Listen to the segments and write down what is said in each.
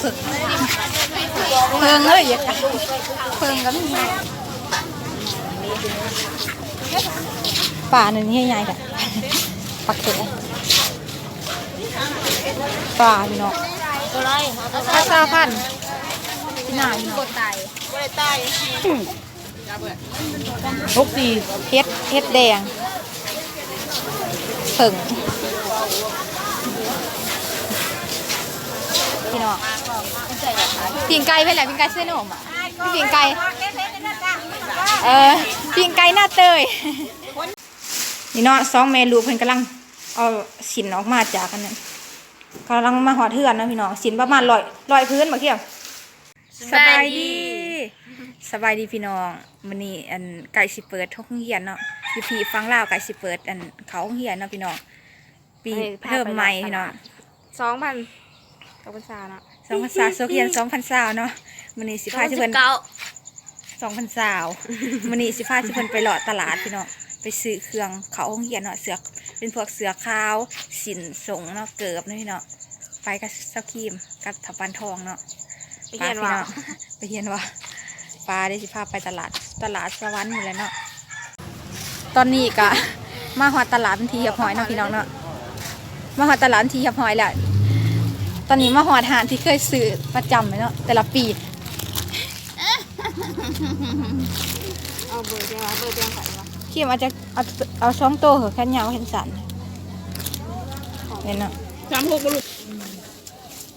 เพิ่งเพิ่งเลยอย่าเพิ่งก็มีป่าหนึ่งใหญ่ๆกันปักเตะปลาพี่น้องข้าซาพันที่ไหนพี่น้องตายก็เลยตายทุกปีเฮ็ดเฮ็ดแดงเพิ่ง พี่น้องปิ่งไก่ไปแหละปิ่งไก่เส้นหนมอะปิ่งไก่เออปิ่งไก่หน้าเตยนี่เนาะสองเมลูกเพิ่นกำลังเอาสินออกมาจากกันนั่นกำลังมาหอดเทือนนะพี่น้องสินประมาณลอยลอยพื้นมาเกี่ยวสบายดีสบายดีพี่น้องมื้อนี้อันไก่สิเปิดทุกเฮียนเนาะอยู่พี่ฟังเล่าไก่สิเปิดอันเขาเฮียนเนาะพี่น้องปีเพิ่มใหม่พี่น้องสองพัน องพันสามเนาะสองพันสาโซเฮียนสองพันสาวเนาะมื้อนี้สิพาสิเพิ่นเก้าสองพันสาวมันนี้สิพาสิเพิ่นไปหลอดตลาดพี่น้องไปซื้อเครื่องเขาห้องเหียนเนาะเสือกเป็นพวกเสือขาวสินสงเนาะเกิบเนาะพี่เนาะไปกับเซาครีมกับถับปันทองเนาะไปเรียนว่าปลาพี่น้องไปเฮียนว่าปลาได้สิพาไปตลาดตลาดสวรรค์หมดแล้วเนาะตอนนี้กะมาหอดตลาดเป็นทีเหียบหอยเนาะพี่น้องเนาะมาหอดตลาดเป็นทีเหียบหอยแหละ ตอนนี้มาหอดหานที่เคยซื้อประจำเลยเนาะแต่ละปี เอาเบอร์เดียวเบอร์เดียวใส่วะเขียมอาจจะเอาเอาช่องโตเหอะแค่ยาวแค่สันเห็นเนาะสามหกบลูก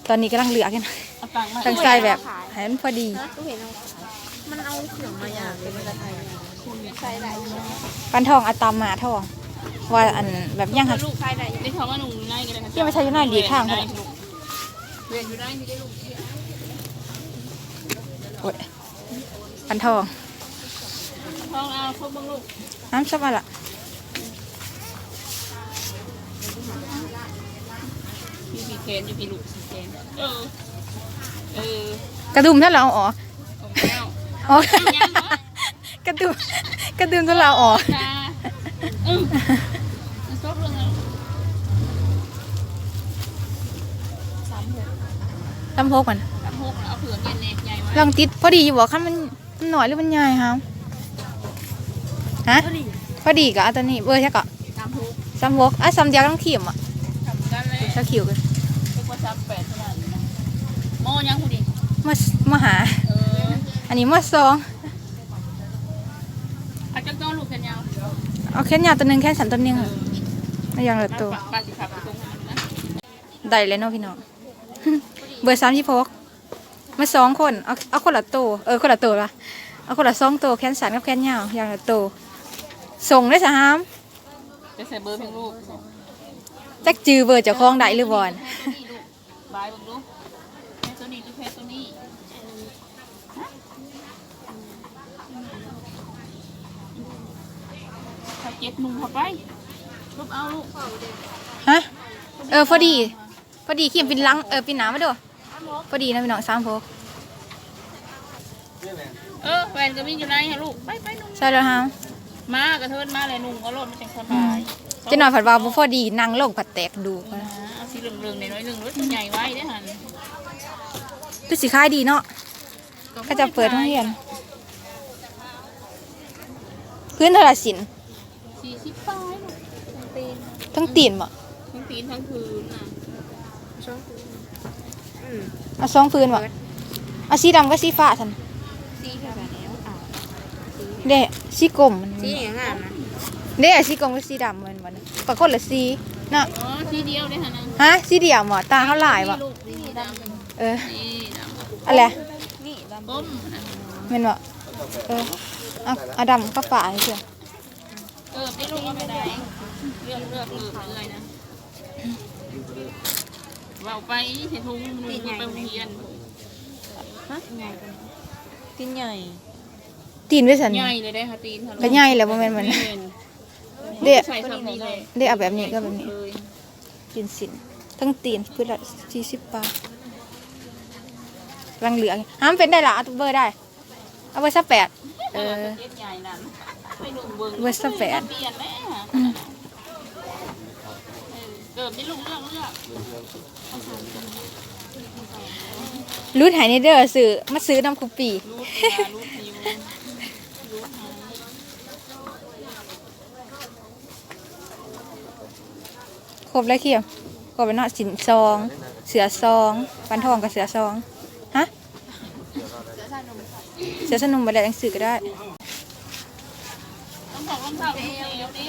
ตอนนี้กำลังเหลือกันเอาตังค์มาตั้งใจแบบให้มันพอดีตู้เห็นเอามันเอาเขียงมาอย่างเป็นภาษาไทยคุณใส่ได้ปันทองเอาตามมาทองว่าอันแบบย่างหักลูกใส่ได้ได้คำว่าหนุ่มในกันเลยเขียมมาใช้อยูน่อยดีข้างเลเขา ยเรียนอยู่ได้ที่ได้ลูกโอ้ยปันทองท้องเอาพวกบังลูกน้ำซับมาละมีพีเคนอยู่พีลูกพีเคนเออเออกระดุมถ้าเราเอาออกของแก้วออกกระดุมกระดุมถ้าเราเอาออก จ้าอืมชอบเรื่องอะไร สามหก ลำโพกมันสามหกเอาเผื่อเย็นเน็ตใหญ่ไว้ลองติดพอดีอยู่บอกคันมันมันหน่อยหรือมันใหญ่ครับฮะพอดีกะอันตัวนี้เบอร์ใช่กะสามหกซ้ำวกอะซ้ำเดียวต้องเขียมอะทำกันเลยเช้าคิวกันเรียกว่าสามแปดเท่านั้นนะโมยังคุณดิมามาหา เอออันนี้มาสองอาจจะต้องลูกแขนยาวเอาแค่ยาวตัวหนึ่งแค่สันตัวหนึงเออะอไม่ยังเหลือตัวป้าสิขับไปตรงนั้นนะ ได้เลยเนาะพี่น้อง เบอร์สามที่พกมาสองคนเอาเอาคนละตัวเออคนละตัวละเอาคนละสองตัวแขนสันกับแขนยาวอย่างละตัวส่งได้สะฮามจะใส่เบอร์เพียงลูกจักจือเบอร์เจ้าของได้หรือบอลบายบังลูกแค่ตัวนี้หรือแค่ตัวนี้ถ้าเจ็ดหนุ่มเข้าไปรูปเอาลูกฮะเออพอดี พอดีเขียมปินหลังเออปินหนามาดู พอดีนะพี่น้องสามพกเออแฟนก็มีอยู่ไหนฮะลูกไปไปนุ่งใช่แล้วฮะมากระเทินมาเลยนุ่งเอารถมาจังสบายจะหน่อยผัดว่าบ่พอดีนั่งลงผัดแตกดูอ่าเอาสีเหลืองๆหน่อยๆหนึ่งรถใหญ่ไว้ได้อหันคือสิขายดีเนาะก็จะเปิดห้องเรียนพื้นเทราสินสี่สิบปลายลูกทั้งตีนทั้งตีนบ่ทั้งตีนทั้งพื้นน่ะ เอาสองพื้นบ่เอาสีดำกับสีฟ้าทันสีแบบนี้อะเด้สีกลมมันสีอย่างงามนะเด้สีกลมกับสีดำมันมันปรากฏละสีเนาะอ๋อสีเดียวได้อหันนะฮะสีเดียวบ่ตาเขาหลายบ่ลูกสีดำเออสีดำอะไรนี่ดำก้มนะแม่นบ่เออเอาเอาดำกับฟ้าให้เชื่อเออไม่ลูกเอาไปไหนเลือกเลือกเลือกเลยนะ เราไปเห็นทุ่งนุ่งไปโรงเรียนฮะใหญ่ตีนใหญ่ตีนไว้สันใหญ่เลยได้อค่ะตีนค่ะลูก็ใหญ่แหล้วบ่แม่นมันเด็เด้ใส่สำลีเลยเด้เอาแบบนี้ก็แบบนี้เลยกินสินทั้งตีนพื้นละสี่สิบบาทรังเหลืองห้ามเป็นได้ละเอาเบอร์ได้ เอาเบอร์สักแปดเออเจ็ดใหญ่นั่นไปนุ่งเบิ่งเวอร์สแปดเปลี่ยนแม่ค่ะเออเกิดไม่ลุงเรื่องเรื่อง รูดหายในเด้อซื้อมาซื้อน้ำคุปปีรูดมารูดนิ้วรูดหางครบแล้วเคียวครบแล้วเนาะสินซอง เสือซองปันทองกับเสือซองฮะเสือสนุมมาแล้วยังซื้อก็ได้ต้องบอกรองเท้าเอวดิ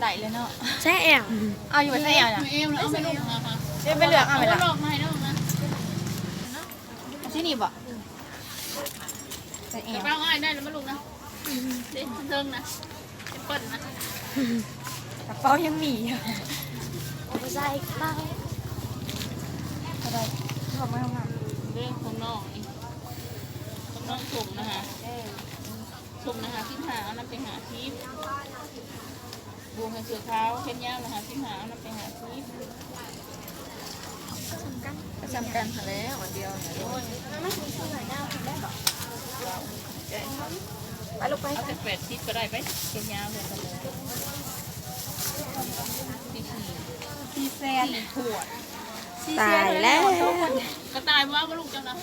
ได้เลยเนาะใช่แอลเอาอยู่บนเส้นเอวนะเอวแล้วเอาไปลงนะคะ เดี๋ยวไปเลือกเอาไปละลอกมาให้น้องนะที่นี่บ่เส้นเอเดี๋ยววเป้าง่ายได้แล้วมาลูกนะเด็กเทิงนะเปิ้ลนะกระเป๋ายังมีอยู่ใช่เปล่าอะไรบอกไม่ทำงานเรื่องของน้องนี่ของน้องสุ่มนะคะสุ่มนะคะที่หาเอาน้ำไปหาทิพย์บวงให้เสือเท้าเข็นยาวนะคะที่หาเอาน้ำไปหาทิพย์ประ จำกันค่ะแล้ววันเดียวไม่มีส่วนไหนได้ได้หรอไปลูกไปเอาแต่แปดทิพย์ก็ได้ไปเข็นยาวเลยกันเลยที่สี่ซีแซนสี่ขวดตายแล้วกระตายว่าว่าลูกจังนะ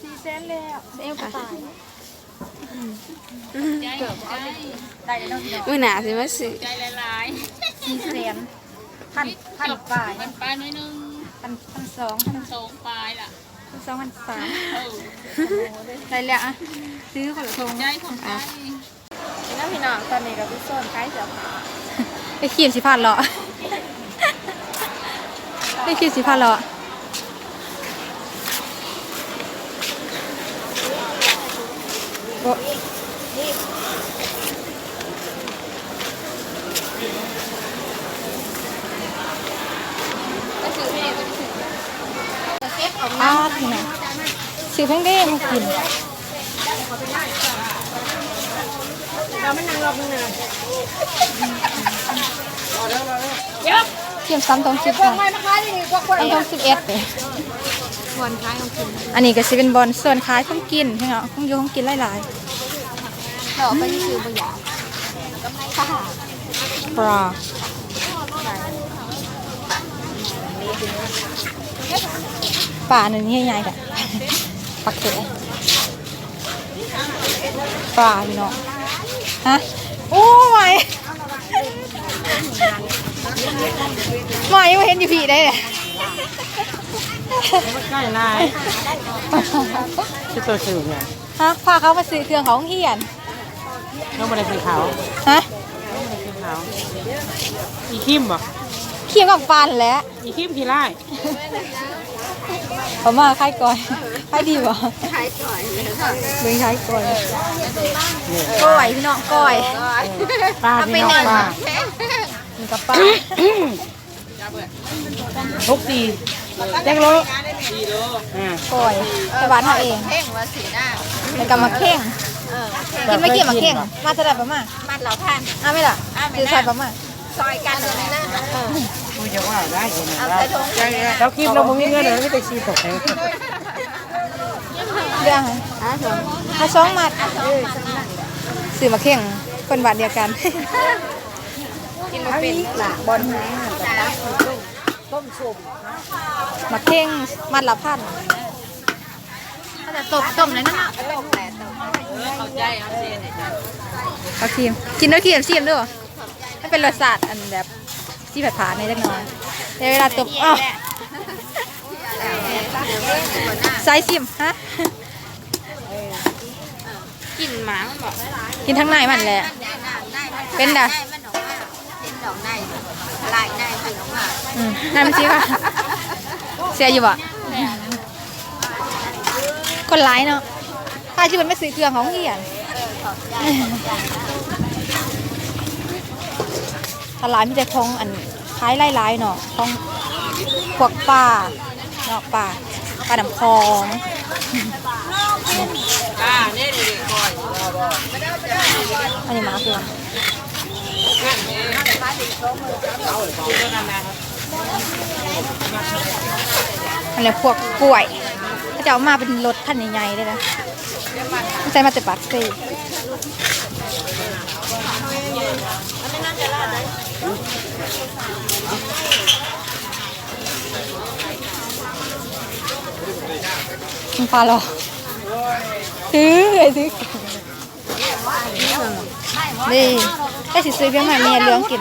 ซีแซนแล้วเอวกระตายใจใจได้แล้วเนาะมื่อหนาสิมาสื่อใจหลายซีแซนพันๆพันปลายมันปลายน้อยนึง พันพันสองพันสองปลายล่ะพันสองพันสามเออได้แล้วอะซื้อคนละทงใจของใจพี่น้องพี่น้องตอนนี้เราไปโซนใกล้เสือผาไปขีดสิพันเหรอไปขีดสิพันเหรอโบอ้าวที่ไหนซื้อเพิ่งได้มากินเราไม่นั่งรอบนึงนะเทียมซ้ำตรงสิบค่ะซ้ำตรงสิบเอ็ดเลยวันท้ายของคุณอันนี้ก็สิเป็นบอลส่วนคล้ายของกินใช่ไหมของโยของกินหลายเราไปซื้อบะหยาๆปลา ปลาหนึ่งใหญ่ๆกันปลาเก๋ปลาพี่น้องฮะโอ้ยไม่ไม่เห็นอยู่พี่ได้เลยใกล้นายชื่อตัวสื่อเนี่ยฮะพาเขามาซื้อเครื่องของเฮียนน้องบันไดสีขาวฮะสีขาวอีคิมบ่เคียงกับฟันแหล้วอีคิมขี้ไล่ผมาค่ายก่อยค่ายดีบ่ขายก่อนเลยค่ะเบิ่งค่ายก่อยก้อยพี่น้องก้อยป้าพี่น้องป้ามีกับป้าทุกตีแจ็คโลอ่าก้อยแต่บ้านเขาเองเพ่งว่าสีหน้าแล้วก็มาเข่งกินไม่กินมาเข่งมาจะได้ประมาณมัดเราท่านอ้าไม่ล่ะคือใส่ประมาณซอยกันเลยนะ จะว่าได้ยังไงเอาใส่ถุงเราคิมเราบ่มีเงินเลยไม่ได้ชีตกแทงเรื่องอะถุงมาสองมัดซื้อมาเข่งคนบาทเดียวกันกินมาเป็นหลักบอลแห้งกับต้มสุกมาเข่งมัดละพันถ้าจะตบต้มเลยนะต้มแต่ต้มเข้าใจเอาเสียเนี่ยเอาครีมกินด้วยครีมซีมด้วยไม่เป็นรสชาติอันแบบ ซีแบบผาในเล็กน้อยในเวลาตบอ้าวไซส์ซิมฮะกินหมามันบอกกินทั้งในมันแหละ เป็นดะมันออกมาเป็นดอกในลายในมันออกมาอืมนั่นมันสิค่ะเสียอยู่บ่คนร้ายเนาะถ้าที่มันไม่ซื้อเครื่องของเหียน ถ้าร้านมีแต่ของอันคล้ายไล่ๆเนาะของพวกปลาเนาะปลาปลาดำคองอันนี้มาคืออันนี้พวกกล้วยเขาจะเอามาเป็นรถคันใหญ่ๆเลยนะไม่ใช่มาแต่ปักซี่ มันปลาหรอซื้อไอ้ซื้อนี่ได้สิซื้อเพียงใหม่เมียเลี้ยงกิน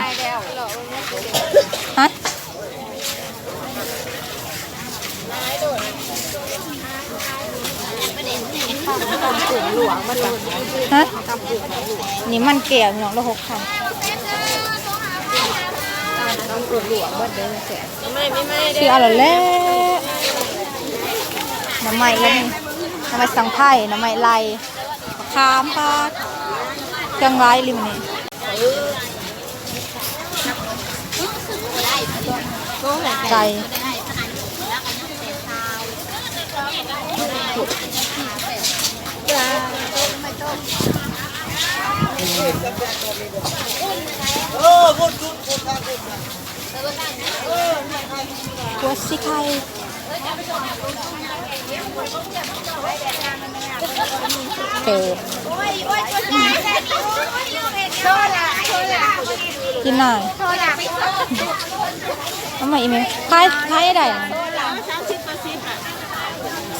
ฮะฮะนี่มันเกี่ยวเนาะละหกพันชื่ออะไรแล้วน้ำใหม่แล้วนี่น้ำใหม่สังไพ่น้ำใหม่ไล่คามพาดเครื่องร้ายริมนี่ใจ หัวสิไข่เปิดกินหน่อยทำไมอีเมลขายขายได้น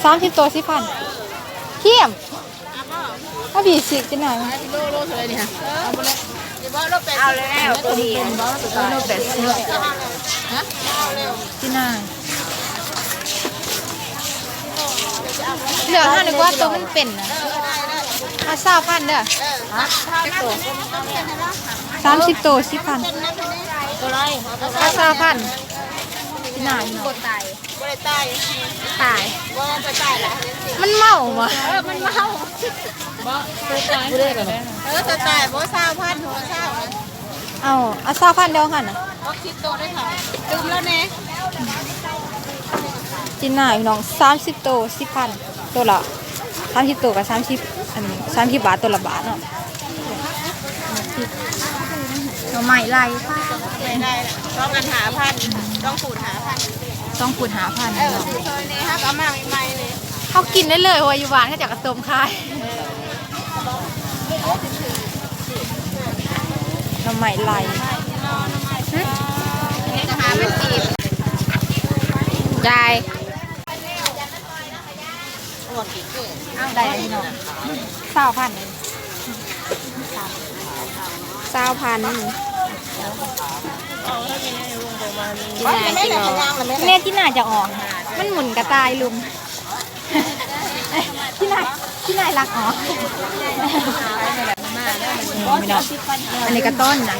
สามสิบตัวสิพันเขี้ยม ถ้าบีสิกินหน่อยไหมโลโลเท่าไรเนี่ยเอาเลยเดี๋ยวบอกโลแปดเอาเลยแล้วตัวนี้โลแปดสิบกินหน่อยเหลือห้านึกว่าตัวมันเป็นนะเอาสาพันเด้อสามสิบตัวสิพันตัวไรเอาสาพันกินหน่อยเนาะกดตายบ่ ได้ตายตายบ่ไปตายละมันเมาว่ะเออมันเมาบ่ตัวตายบ่ได้กันเออตัวตายบ่ทราบพันหัวทราบเอาเอาสามพันเดียวกันนะบ่คิดโตได้ค่ะตึมแล้วแน่กินหน่อยน้องสามสิบตัวสิพันตัวละสามสิบตัวกับสามสิบอันสามสิบบาทตัวละบาทเนาะเราใหม่ไรค่ะไม่ได้ละต้องกันหาพันต้องขูดหาพัน ต้องคูณหาพันเออเนาะซื้อเท่านี้ครับเอามาใหม่ๆเลยเขากินได้เลยเพราะว่าอยู่บ้านเขาจะกระต้มคายเราใหม่ไรนี่ก็หามันจีบได้หมดกี่เกิดได้เลยเนาะเศร้าพันเลย เศร้าพันว่าจะไม่ได้ขยางหรือไม่แม่ที่น่าจะออก มันหมุนกระตายลุมที่นาที่นายรักอ๋ออันนี้ก็ต้นนะ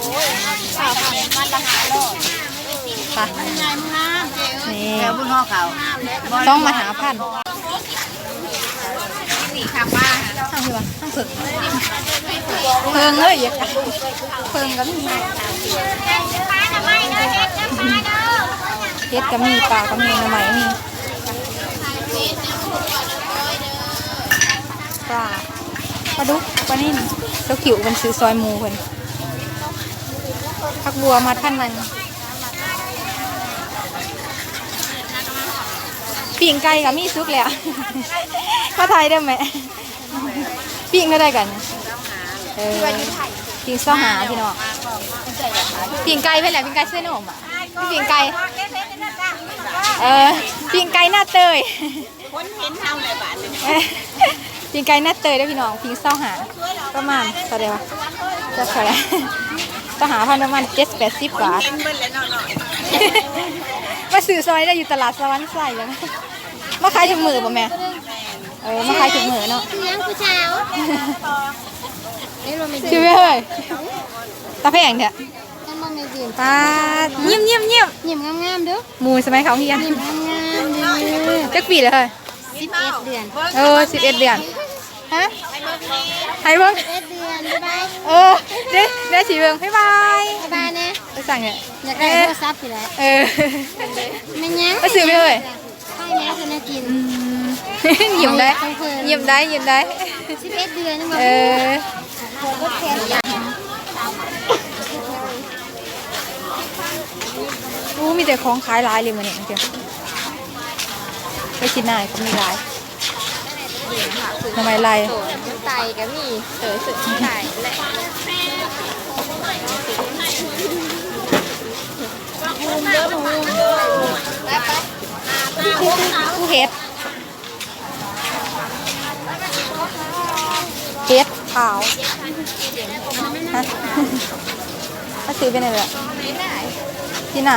ไปงานงามเจ๊เอ้ยนี่แล้วบุญห่อเขาต้องมาหาพันนี่ค่ะป้าข้างที่ว่าข้างฝึกเพิงเลยเพิงก็มี เฮ็ดก็มีปลาก็มีหน่อไม้มีปลาปลาดุกปลานิ่มเจ้าขิวมันซื้อซอยหมูเพิ่นผักบัวมาท่านมันปิ่งไก่กับมีซุกแล้วมาไทยได้ไหมปิ่งก็ได้กันเออปิ่งเสาหาพี่น้อง ปิ่งไก่เพื่อนแหละปิ่งไก่เส้นหนมอะปิ่งไก่เออปิ่งไก่หน้าเตยคนเห็นเท่าไหร่บาทหนึ่งเอ้ยปิ่งไก่หน้าเตยได้อพี่น้องปิ่งเสาหาประมาณเท่าไหร่วะจะเท่าไหร่เสาหาพันประมาณเจ็ดแปดสิบบาทเห็นเบิ้ลแล้วหน่อยมาซื้อซอยได้อยู่ตลาดสวรรค์ใส่แล้วนะมาขายถุงมือป่ะแม่เออมาขายถุงมือเนาะยังผู้สาวนี่เราไม่ชื่อไม่เฮ้ยตาแพงเถอะฉันม องไม่ดีตาเงียบเงียบเงียบยิ้มงามๆเด้อหมูสมัยเขาเฮียนงามๆเด้อจักปีเลยเฮ้ยสิบเอ็ดเดือนเออสิบเอ็ดเดือน ฮะไห้เบิ้งเอ็ดเดือนบ๊ายบายเออเด้ได้สีเบิ้งบ๊ายบายบ๊ายบายนะไปสั่งเนี่ยอยากได้โทรศัพท์สิแหละเออไม่ยังไปซื้อไปเลยให้แม่คนน่ากินยิ้มได้ยิ้มได้ยิ้มได้สิบเอ็ดเดือนนึงมาเออ้มีแต่ของขายหลายเลยมันเนี่ยเดียวไปกินหน่ายก็มีหลายทำไมไรไตก็มีเสือสุดไตและมุมเด้อมุมเด้อผู้เห็ดเห็ดขาวฮะถ้าซื้อไปไหนเลย ที่ไหน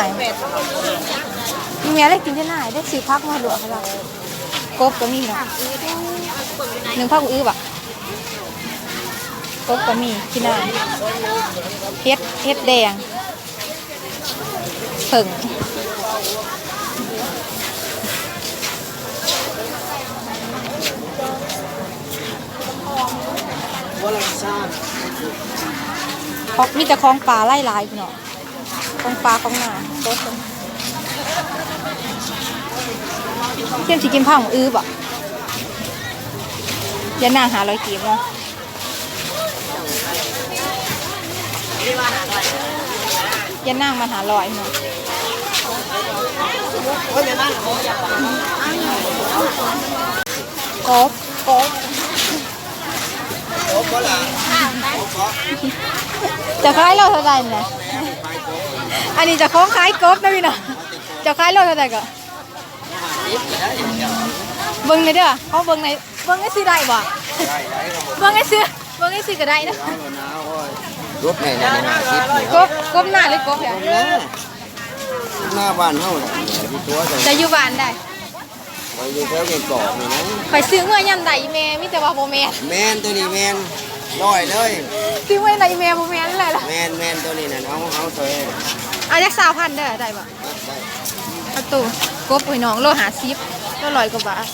มีเมียได้กินที่ไหนได้ซื้อพักมาหลวงเขาละกบก็มีเนาะหนึ่งพักอื้อบ่ะกบก็มีที่ไหนเฮ็ดเฮ็ดแดงผึ่งว่าเราทราบของมีแต่ของปลาไล่ลายพี่น้อง ของปลาของหนาโต๊ะเที่ยมสิกินผ้าของอื้อบ่ยันนางหาลอยกีบเนาะยันนางมาหาลอยเนาะกบกบโอ้ก็ล่ะจะคล้ายเราเท่าไหร่เนี่ย อันนี้จะคล้องคล้ายกบนะพี่น้องจะคล้ายเราเท่าไหร่ก็เบิ้งเลยเด้อเขาเบิ้งในเบิ้งไอ้ซื้อได้บ่เบิ้งไอ้ซื้อเบิ้งไอ้ซื้อก็ได้นะรถไหนเนี่ยหน้าคิดเนี่ยกบกบหน้าหรือกบเนี่ยหน้าบ้านเฮาน่ะที่ตัวจะจะอยู่บ้านได้ไปอยู่แถวเก่งกอกนี่นะไปซื้อเมื่อยำใดอีเมมีแต่ว่าโบแมนแมนตัวนี้แมนร้อยเลยซื้อเมื่อใดอีเมโบแมนเลยล่ะแมนแมนตัวนี้น่ะเอาเอาเถอะ เอาจากสาวพันเด้อได้บ่ได้ประตูกบพี่น้องโลหาซิปโลลอยกว่าบาท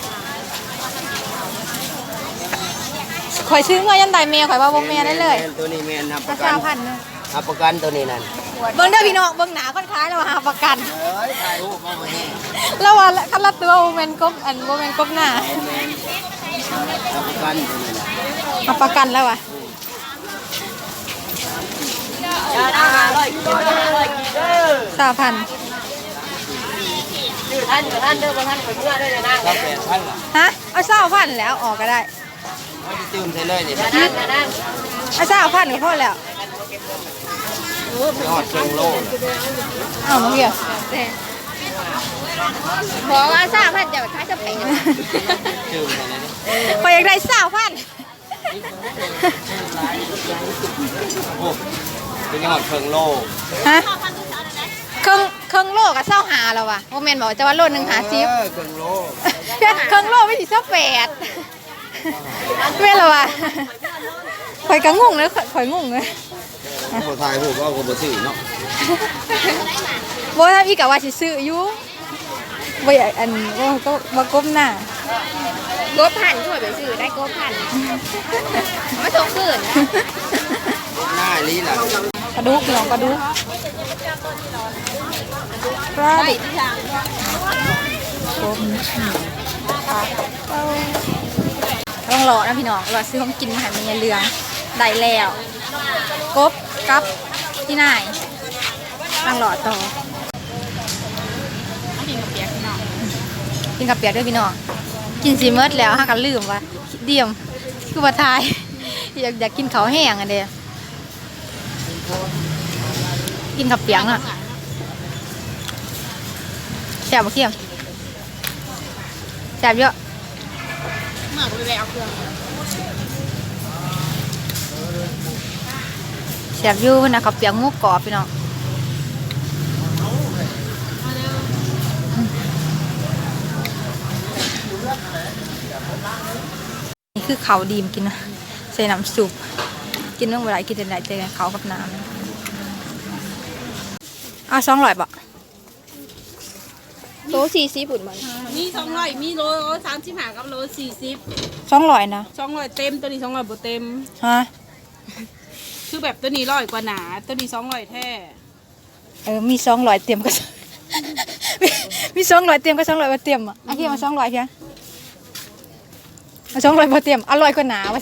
ข่อยซื้อเมื่อยำใดเมข่อยว่าโบแมนได้เลยแมนตัวนี้แมนนับปราระกัคานพันเนอะนับประกันตัวนี้นั่นเบิ้งเด้อพี่น้องเบิ้งหนาค่อนข้างแล้วหาประกันเอ้ยถ่ายรูปมาบ่แห้งแล้วว่าคันละตัวโมเมนกบอันโมเมนกบหน้านับประกันตัวนี้น่ะเอาประกันแล้วว่ะ สามพันรับแปดพันล่ะฮะเอาสามพันแล้วออกก็ได้เอาจะตื่มใส่เลยนี่เอาสามพันก็พอแล้วยอดเครื่องโลเอาเมื่อกี้บอกว่าสามพันจะไปขายจะแพงตื่มใส่เลยนี่พอยากได้สามพันโอ้ เป็นยอดเครื่องโลฮะเครื่องเครื่องโลกับเศร้าหาแล้วว่ะโมเมนบอกจะว่าโลหนึ่งหาซิปเออเครื่องโลเครื่องโลไม่ถึงเศร้าแปดแม่นเหรอวะข่อยก็งงเลยข่อยข่อยงงเลยพอถ่ายรูปเอาก็บ่ซื้อเนาะบ่ทำอีกกะว่าสิซื้ออยู่บ่อยากอันบ่ก็บ่ก้มหน้ากบพันด้วยไปซื้อได้กบพันมาส่งคืนหน้าลีล่ะก ระดูกพี่น้องกระดูกกระดูกก้มต้องรอนะพี่น้องรอซื้อของกินมาให้มันยายเรืองได้แล้วกบกับที่ไหนต้องรอต่อกินกับเปียกด้วยพี่น้องกินซีเมิร์ดแล้วฮะกันลืมว่าเดียมคือว่าทายอยากอยากกินเขาวแห้งอะเด้ กินกับเปียงอะแซ่บบ่เคี่ยมแซ่บเยอะหมักเลยเอาเครื่องแซ่บอยู่นะกับเปียงหมูกรอบพี่น้องนี่คือเขาวดีมกินนะใส่น้ำซุป กินเมื่อไหรกินแต่ไหนเจอเขาวกับน้ำเอาสองร้อยบาทโตสี่สิบบุญมันมีสองร้อยมีโลสามสิบห้ากับโลสี่สิบสองร้อยนะสองร้อยเต็มตัวนี้สองร้อยบ่เต็มฮะคือแบบตัวนี้ร้อยกว่าหนา ตัวนี้สองร้อยแท้เออมีสองร้อยเตรียมก็มีมีสองร้อยเตรียมก็สองร้อยมาเตรียมอะอันที่มาสองร้อยเพียงมาสองร้อยมาเตรียมอร่อยกว่าหนาวะ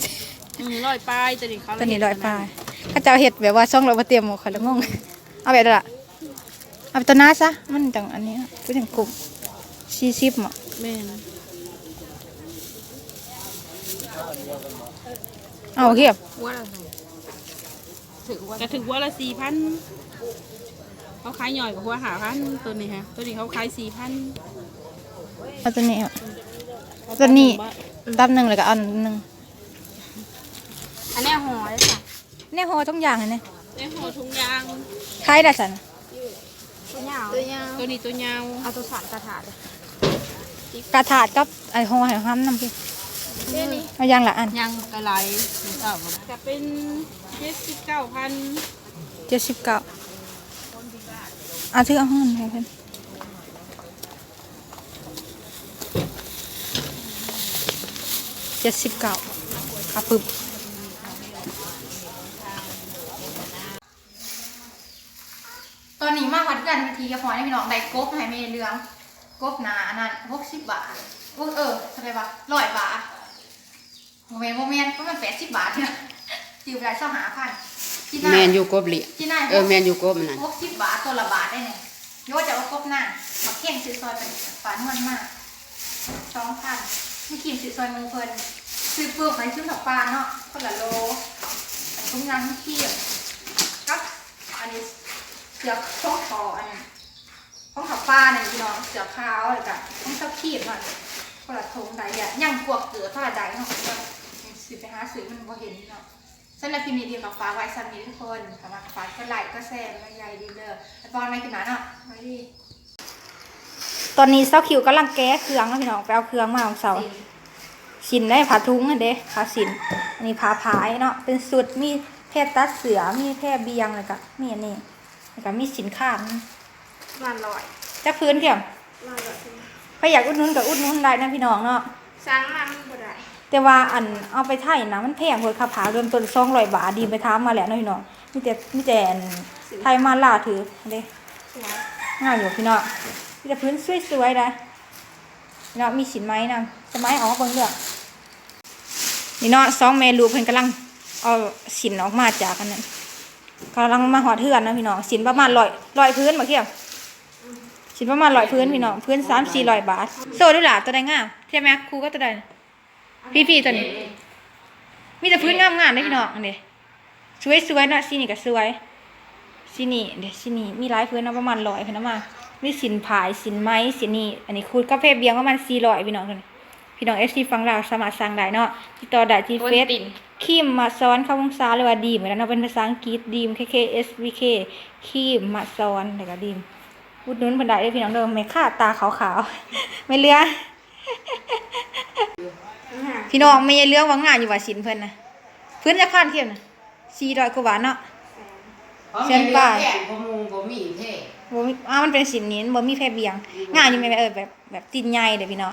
อืมร้อยปลายตัวนี้เขาตัวนี้ร้อยปลายข้าเจ้าเห็ดแบบว่าสองร้อยมาเตรียมหมดข่อยละงง เอาแบบนั้นละเอาไปตัวหน้าซะมันจังอันนี้ก็จังกลุ่มสี่สิบอะแม่นเอาเทียบก็ถึงว่าละสี่พันเขาขายหน่อยกับหัวหาพันตัวนี้ฮะตัวนี้เขาขายสี่พันเอาตัวนี้อะตัวนี้ตับหนึ่งเลยก็เอาอันหนึ่ง อันนี้ห่อเลยจ้ะเนี่ยโหทุกอย่างเลยเนี่ยในห่อถุงยาง ใครด่ะสันตัวยาวตัวยาวตัวนี้ตัวยาวเอาตัวสันกระถาเลยกระถาดกับไอ้โหไอ้ห้ำน้ำพี่นี่นี่เอาอย่างละอันยางกระไหลนี่ก็จะเป็นเจ็ดสิบเก้าพันเจ็ดสิบเก้าเอาถือเอาเงินให้เพิ่นเจ็ดสิบเก้าค่ะปึ๊บ อนนี้มาวัดกันทีกับพอให้พี่น้องได้กบให้เมย์เรืองกบหนาอันนั้นหกสิบบาทโอ้เออเท่าไหรวะร้อยบาทโมเมนต์โมเมนต์ประมาณแปดสิบบาทเนี่ยจืบได้เศร้าหาพันที่หน้าแมนอยู่กบเหลี่ยที่หน้าเออแมนอยู่กบมันน่ะหกสิบบาทตัวละบาทได้เนี่ยโยจะเอาครบหน้ามาเข่งซื้อซอยเป็นฝานวนมากสองพันมีขีมซื้อซอยมูเพลินซื้อเปลือกไปซื้อถักปลาเนาะคนละโลอันทุ่งยางเขียมครับอันนี้ เสือกช่องคออันของถักปลาเนี่ยพี่น้องเสือขาวเลยกันต้องชอบขีบหน่อยคนละทงใดอะย่างกวกเกลือผ้าใดเนาะก็ซื้อไปหาซื้อมันบ่เห็นเนาะสำหรับคลิปนี้เดียวกับฟ้าไว้ซ้ำนี้ทุกคนสำหรับฟ้าก็ไลค์ก็แชร์แล้วก็ใหญ่ดีเลยไอปอนไม่กินหนาเนาะไว้ดีตอนนี้เซาคิวกำลังแก้เครื่องแล้วพี่น้องไปเอาเครื่องมาของเสาสินได้ผ้าทุ้งเด้ผ้าสินอันนี้ผ้าพายเนาะเป็นสุดมีแท่ตัดเสือมีแท่เบียงเลยก็มีอันนี้ แล้วก็มีสินค้ามันลอยจักพื้นเกี่ยมมันลอยใครอยากอุดหนุนกับอุดหนุนได้นะพี่น้องเนาะสร้างมันบ่ได้แต่ว่าอันเอาไปไถ่นะมันแพงเลยค่ะผาเริ่มต้นสองร้อยบาทดีไปท้ามมาแล้วเนาะพี่น้องมีแต่มีแต่อันไทยมาล่าถือเด้สวยง่ายอยู่พี่น้องมีแต่พื้นสวยๆนะเนาะมีสินไม้นะสมัยออกเบิ่งเลือกนี่เนาะสองเมลูกเพิ่นกำลังเอาสินออกมาจากอันนั้น กำลังมาหอดเทือนนะพี่น้องสินประมาณร้อยร้อยพื้นบ่เที่ยงสินประมาณร้อยพื้นพี่น้องพื้นสามสี่ร้อยบาทโซ่ด้วยล่ะตัวใดงามใช่ไหมครูก็ตัวใดพี่ๆตัวนี้มีแต่พื้นงามๆเลยพี่น้องอันเด้สวยๆเนาะสีนี่ก็สวยสีนี่เดี๋ยวสีนี่มีหลายพื้นเนาะประมาณร้อยพี่น้องมามีสินผายสินไม้สินนี่อันนี้คูดกาแฟเบียงประมาณสี่ร้อยพี่น้องตัวนี้พี่น้องเอฟซีฟังเราวสามารถสั่งได้เนาะติดต่อได้ที่เฟซ คีมมาซ้อนเข้าวงซาหรือว่าดีมแล้วเนาะเป็นภาษาอังกฤษดีม K K S V K คีมมาซ้อนแล้วก็ดีมอุดหนุนเพิ่นได้เด้อพี่น้องเด้อไม่ค่าตาขาวๆไม่เหลือพี่น้องไม่เรื่องว่างานอยู่ว่าสินเพิ่นนะเพิ่นจะผ่านเทียมนะสี่ร้อยกว่าบาทเนาะเชียงป่ายแก่บ่มูบ่มีเท่บ่มีอ่ามันเป็นสินนี้บ่มีแพรเบียงงานอยู่แม่นเออแบบแบบตินใหญ่เด้อพี่น้อง